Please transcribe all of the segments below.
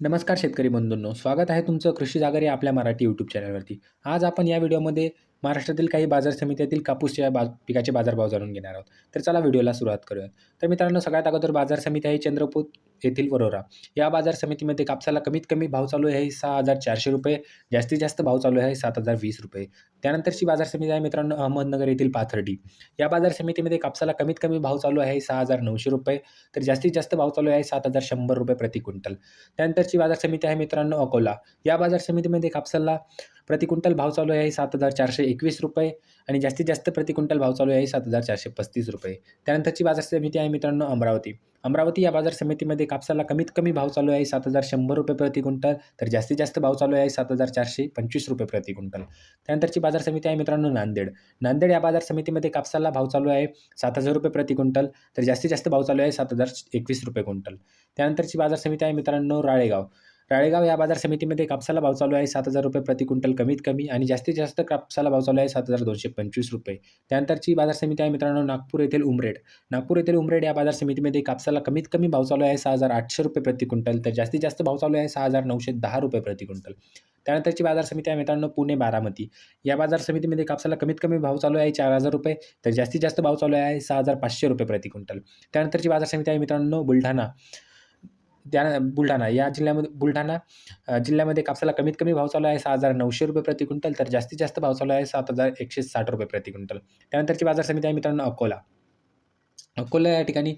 नमस्कार शेतकरी बंधूंनो स्वागत आहे तुमचं कृषी जागर या आपल्या मराठी यूट्यूब चॅनलवरती आज आपण या व्हिडिओमध्ये महाराष्ट्रातील काही बाजार समित्यातील कापूसच्या बा पिकाचे बाजारभाव जाणून घेणार आहोत. तर चला व्हिडिओला सुरुवात करूयात. तर मित्रांनो सगळ्यात अगोदर बाजार समिती आहे चंद्रपूर येथील वरोरा. या बाजार समितीमध्ये कापसाला कमीत कमी भाव चालू आहे सहा हजार चारशे रुपये जास्तीत जास्त भाव चालू आहे सात हजार वीस रुपये. त्यानंतरची बाजार समिती आहे मित्रांनो अहमदनगर येथील पाथर्डी. या बाजार समितीमध्ये कापसाला कमीत कमी भाव चालू आहे सहा हजार नऊशे रुपये तर जास्तीत जास्त भाव चालू आहे सात हजार शंभर रुपये प्रति क्विंटल. त्यानंतरची बाजार समिती आहे मित्रांनो अकोला. या बाजार समितीमध्ये कापसाला प्रति क्विंटल भाव चालू आहे सात हजार चारशे एकवीस रुपये आणि जास्तीत जास्त प्रति क्विंटल भाव चालू आहे सात हजार चारशे पस्तीस रुपये. त्यानंतरची बाजार समिती आहे मित्रांनो अमरावती. अमरावती या बाजार समितीमध्ये कापसाला कमीत कमी भाव चालू आहे सात हजार शंभर रुपये प्रति क्विंटल तर जास्तीत जास्त भाव चालू आहे सात हजार चारशे पंचवीस रुपये प्रति क्विंटल. त्यानंतरची बाजार समिती आहे मित्रांनो नांदेड. नांदेड या बाजार समितीमध्ये कापसाला भाव चालू आहे सात हजार रुपये प्रति क्विंटल तर जास्तीत जास्त भाव चालू आहे सात हजार एकवीस रुपये क्विंटल. त्यानंतरची बाजार समिती आहे मित्रांनो राळेगाव. राळेगाव या बाजार समितीमध्ये कापसाला भाव चालू आहे. सात हजार रुपये प्रति क्विंटल कमीत कमी आणि जास्तीत जास्त कापसाला भाव चालू आहे सात हजार दोनशे पंचवीस रुपये. त्यानंतरची बाजार समिती आहे मित्रांनो नागपूर येथील उमरेड. नागपूर येथील उमरेड या बाजार समितीमध्ये कापसाला कमीत कमी भाव चालू आहे सहा हजार आठशे रुपये प्रति क्विंटल तर जास्तीत जास्त भाव चालू आहे सहा हजार नऊशे दहा रुपये प्रति क्विंटल. त्यानंतरची बाजार समिती आहे मित्रांनो पुणे बारामती. या बाजार समितीमध्ये कापसाला कमीत कमी भाव चालू आहे चार हजार रुपये तर जास्तीत जास्त भाव चालू आहे सहा हजार पाचशे रुपये प्रति क्विंटल. त्यानंतरची बाजार समिती आहे मित्रांनो बुलढाणा. त्या बुलढाणा या जिल्ह्यामध्ये बुलढाणा जिल्ह्यामध्ये कापसाला कमीत कमी भाव चालू आहे सहा हजार नऊशे रुपये प्रति क्विंटल तर जास्तीत जास्त भाव चालू आहे सात हजार एकशे साठ रुपये प्रति क्विंटल. त्यानंतरची बाजार समिती आहे मित्रांनो अकोला. अकोला या ठिकाणी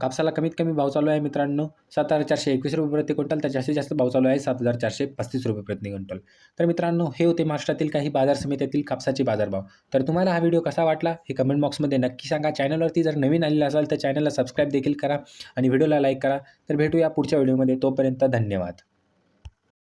कापसाला कमीत कमी भाव चालू आहे मित्रांनो. सात हजार चारशे एकवीस रुपये प्रति क्विंटल तर जास्तीत जास्त भाव चालू आहे सात हजार चारशे पस्तीस रुपये प्रति क्विंटल. तर मित्रांनो हे होते महाराष्ट्रातील काही बाजार समित्यातील कापसाचे बाजारभाव. तर तुम्हाला हा व्हिडिओ कसा वाटला हे कमेंट बॉक्समध्ये नक्की सांगा. चॅनलवरती जर नवीन आलेला असाल तर चॅनलला सबस्क्राईब देखील करा आणि व्हिडिओला लाईक करा. तर भेटूया पुढच्या व्हिडिओमध्ये. तोपर्यंत धन्यवाद.